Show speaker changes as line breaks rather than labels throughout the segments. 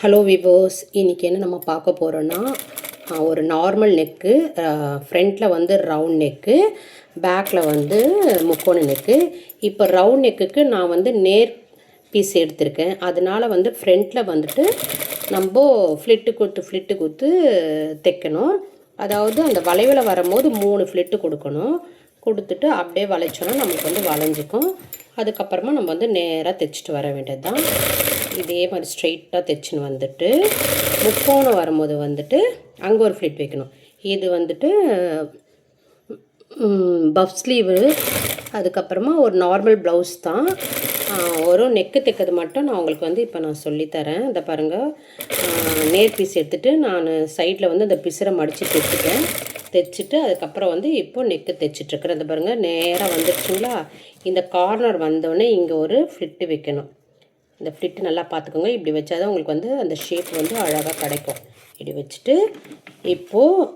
Hello விவோஸ் இன்றைக்கி என்ன நம்ம பார்க்க போகிறோன்னா ஒரு நார்மல் நெக்கு ஃப்ரண்ட்டில் வந்து ரவுண்ட் நெக்கு பேக்கில் வந்து முக்கோண நெக்கு இப்போ ரவுண்ட் நெக்குக்கு நான் வந்து நேர் பீஸ் எடுத்திருக்கேன். அதனால் வந்து ஃப்ரண்ட்டில் வந்துட்டு நம்ம ஃப்ளிட்டு கொடுத்து ஃப்ளிட்டு கொடுத்து தைக்கணும். அதாவது அந்த வளைவில் வரும்போது மூணு ஃப்ளிட்டு கொடுக்கணும். கொடுத்துட்டு அப்படியே வளைச்சோன்னா நமக்கு வந்து வளைஞ்சிக்கும். அதுக்கப்புறமா நம்ம வந்து நேராக தைச்சிட்டு வர வேண்டியது தான் இதே மாதிரி ஸ்ட்ரெயிட்டாக தைச்சின்னு வந்துட்டு முக்கோணம் வரும்போது வந்துட்டு அங்கே ஒரு ஃப்ளிட் வைக்கணும். இது வந்துட்டு பஃப் ஸ்லீவு அதுக்கப்புறமா ஒரு நார்மல் ப்ளவுஸ் தான். ஒரு நெக்கு தைக்கிறது மட்டும் நான் உங்களுக்கு வந்து இப்போ நான் சொல்லித்தரேன். இந்த பாருங்கள் நேர் பீஸ் எடுத்துகிட்டு நான் சைடில் வந்து அந்த பிசரை மடித்து தைச்சிட்டேன். தைச்சிட்டு அதுக்கப்புறம் வந்து இப்போ நெக்கு தைச்சிட்ருக்குறேன் இந்த பாருங்கள் நேராக வந்துடுச்சுங்களா இந்த கார்னர் வந்தோடனே இங்கே ஒரு ஃப்ளிட்டு வைக்கணும். இந்த ஃப்ளிட்டு நல்லா பார்த்துக்கோங்க. இப்படி வச்சா தான் உங்களுக்கு வந்து அந்த ஷேப் வந்து அழகாக கிடைக்கும். இப்படி வச்சுட்டு இப்போது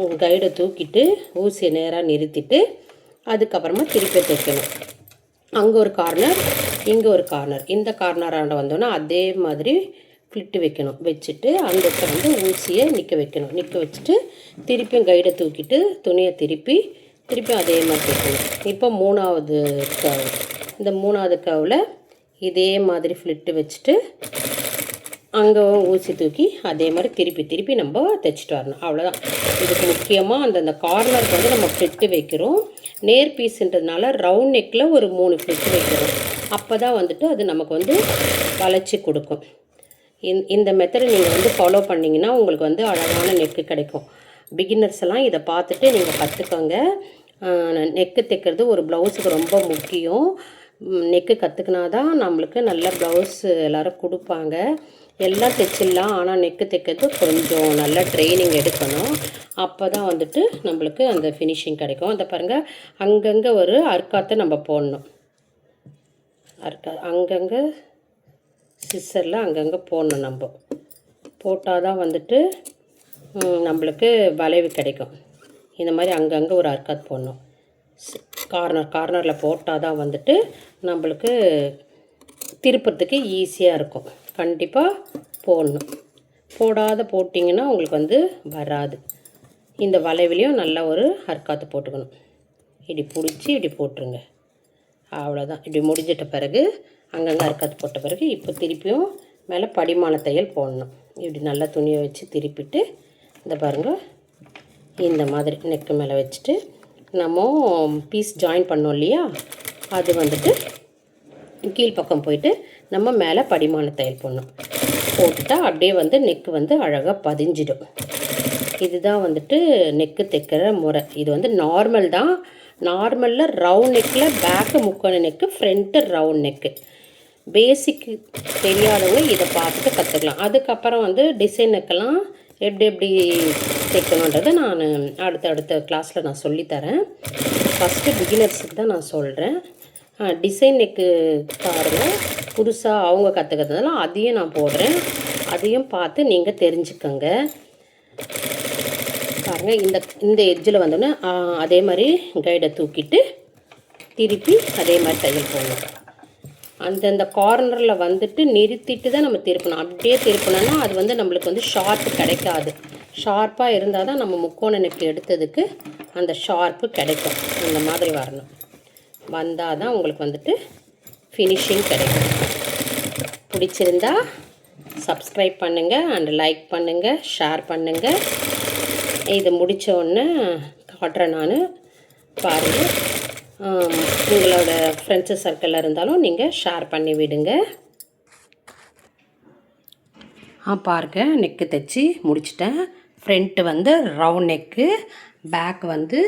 உங்கள் கைடை தூக்கிட்டு ஊசியை நேராக நிறுத்திட்டு அதுக்கப்புறமா திருப்பி தைக்கணும். அங்கே ஒரு கார்னர் இங்கே ஒரு கார்னர் இந்த கார்னராண்ட வந்தோன்னா அதே மாதிரி ஃப்ளிட்டு வைக்கணும். வச்சுட்டு அந்த இடத்துல வந்து ஊசியை நிற்க வைக்கணும். நிற்க வச்சுட்டு திருப்பியும் கைடை தூக்கிட்டு துணியை திருப்பி திருப்பியும் அதே மாதிரி தைக்கணும். இப்போ மூணாவது கவ் இந்த மூணாவது கவில் இதே மாதிரி ஃப்ளிட்டு வச்சுட்டு அங்கே ஊசி தூக்கி அதே மாதிரி திருப்பி திருப்பி நம்ம தைச்சிட்டு வரணும். அவ்வளோதான் இதுக்கு முக்கியமாக அந்தந்த கார்னருக்கு வந்து நம்ம ஃப்ளிட்டு வைக்கிறோம். நேர் பீஸுன்றதுனால ரவுண்ட் நெக்கில் ஒரு மூணு ஃப்ளிட்டு வைக்கிறோம். அப்போ தான் வந்துட்டு அது நமக்கு வந்து வளைச்சி கொடுக்கும். இந் இந்த மெத்தடை நீங்கள் வந்து ஃபாலோ பண்ணிங்கன்னா உங்களுக்கு வந்து அழகான நெக்கு கிடைக்கும். பிகினர்ஸ் எல்லாம் இதை பார்த்துட்டு நீங்கள் கற்றுக்கோங்க நெக்கு தைக்கிறது ஒரு ப்ளவுஸுக்கு ரொம்ப முக்கியம். நெக்கு கற்றுக்கினா தான் நம்மளுக்கு நல்ல ப்ளவுஸ் எல்லோரும் கொடுப்பாங்க. எல்லாம் தைச்சிடலாம். ஆனால் நெக்கு தைக்கிறது கொஞ்சம் நல்ல ட்ரைனிங் எடுக்கணும். அப்போ தான் வந்துட்டு நம்மளுக்கு அந்த ஃபினிஷிங் கிடைக்கும். அந்த பாருங்கள் அங்கங்கே ஒரு அர்க்காத்தை நம்ம போடணும். அர்க்கா அங்கங்கே சிஸ்ஸரில் அங்கங்கே போடணும் நம்ம. போட்டால் தான் வந்துட்டு நம்மளுக்கு வளைவு கிடைக்கும். இந்த மாதிரி அங்கங்கே ஒரு அர்க்காத் போடணும். கார்னர் கார்னரில் போட்டால் தான் வந்துட்டு நம்மளுக்கு திருப்புறதுக்கு ஈஸியாக இருக்கும். கண்டிப்பாக போடணும். போடாத போட்டிங்கன்னா உங்களுக்கு வந்து வராது. இந்த வளைவிலையும் நல்லா ஒரு அர்க்காத்து போட்டுக்கணும். இப்படி பிடிச்சி இப்படி போட்டுருங்க. அவ்வளோதான் இப்படி முடிஞ்சிட்ட பிறகு அங்கங்கே அர்க்காத்து போட்ட பிறகு இப்போ திருப்பியும் மேலே படிமான தையல் போடணும். இப்படி நல்லா துணியை வச்சு திருப்பிட்டு இந்த பாருங்கள் இந்த மாதிரி நெக்கு மேலே வச்சுட்டு நம்ம பீஸ் ஜாயின் பண்ணோம் இல்லையா? அது வந்துட்டு கீழ்ப்பக்கம் போயிட்டு நம்ம மேலே படிமான தையல் போடணும். போட்டுட்டா அப்படியே வந்து நெக்கு வந்து அழகாக பதிஞ்சிடும். இதுதான் வந்துட்டு நெக்கு தைக்கிற முறை. இது வந்து நார்மல் தான். நார்மலில் ரவுண்ட் நெக்கில் back முக்கான neck front round neck basic தெரியாதவங்க இதை பார்த்துட்டு கற்றுக்கலாம் அதுக்கப்புறம் வந்து டிசைனுக்கெல்லாம் எப்படி எப்படி தைக்கணுன்றதை நான் அடுத்த அடுத்த கிளாஸில் நான் சொல்லித்தரேன். ஃபஸ்ட்டு பிகினர்ஸுக்கு தான் நான் சொல்கிறேன் டிசைன் நெக்கு பாருங்கள் புதுசாக அவங்க கற்றுக்கிறதுனால அதையும் நான் போடுறேன். அதையும் பார்த்து நீங்கள் தெரிஞ்சுக்கோங்க. பாருங்கள் இந்த இந்த எட்ஜில் வந்தோடனே அதே மாதிரி கைடை தூக்கிட்டு திருப்பி அதே மாதிரி தையல் போடணும். அந்தந்த கார்னரில் வந்துட்டு நிறுத்திட்டு தான் நம்ம திருப்பணும். அப்படியே திருப்பினோன்னா அது வந்து நம்மளுக்கு வந்து ஷார்ட் கிடைக்காது. ஷார்ப்பாக இருந்தால் தான் நம்ம முக்கோண நெக்கு எடுத்ததுக்கு அந்த ஷார்ப்பு கிடைக்கும். இந்த மாதிரி வரணும். வந்தால் தான் உங்களுக்கு வந்துட்டு ஃபினிஷிங் கிடைக்கும். பிடிச்சிருந்தா சப்ஸ்கிரைப் பண்ணுங்கள் அண்ட் லைக் பண்ணுங்கள் ஷேர் பண்ணுங்கள் இது முடித்த உடனே காட்டுறேன் நான். பாருங்கள் உங்களோட ஃப்ரெண்ட்ஸு சர்க்கிளில் இருந்தாலும் நீங்கள் ஷேர் பண்ணி விடுங்க. ஆ பாருங்க. நெக்கு தைச்சி முடிச்சிட்டேன். ஃப்ரண்ட்டு வந்து ரவுண்ட் நெக்கு பேக் வந்து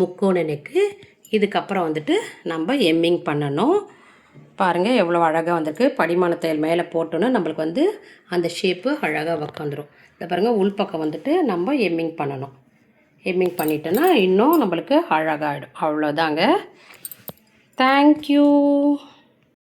முக்கோண நெக்கு இதுக்கப்புறம் வந்துட்டு நம்ம எம்மிங் பண்ணணும். பாருங்கள் எவ்வளோ அழகாக வந்திருக்கு. படிமான தையல் மேலே போட்டோன்னா நம்மளுக்கு வந்து அந்த ஷேப்பு அழகாக உக்காந்துரும் இதை பாருங்கள் உள்பக்கம் வந்துட்டு நம்ம எம்மிங் பண்ணணும். எம்மிங் பண்ணிட்டோன்னா இன்னும் நம்மளுக்கு அழகாகிடும் அவ்வளோதாங்க தேங்க்யூ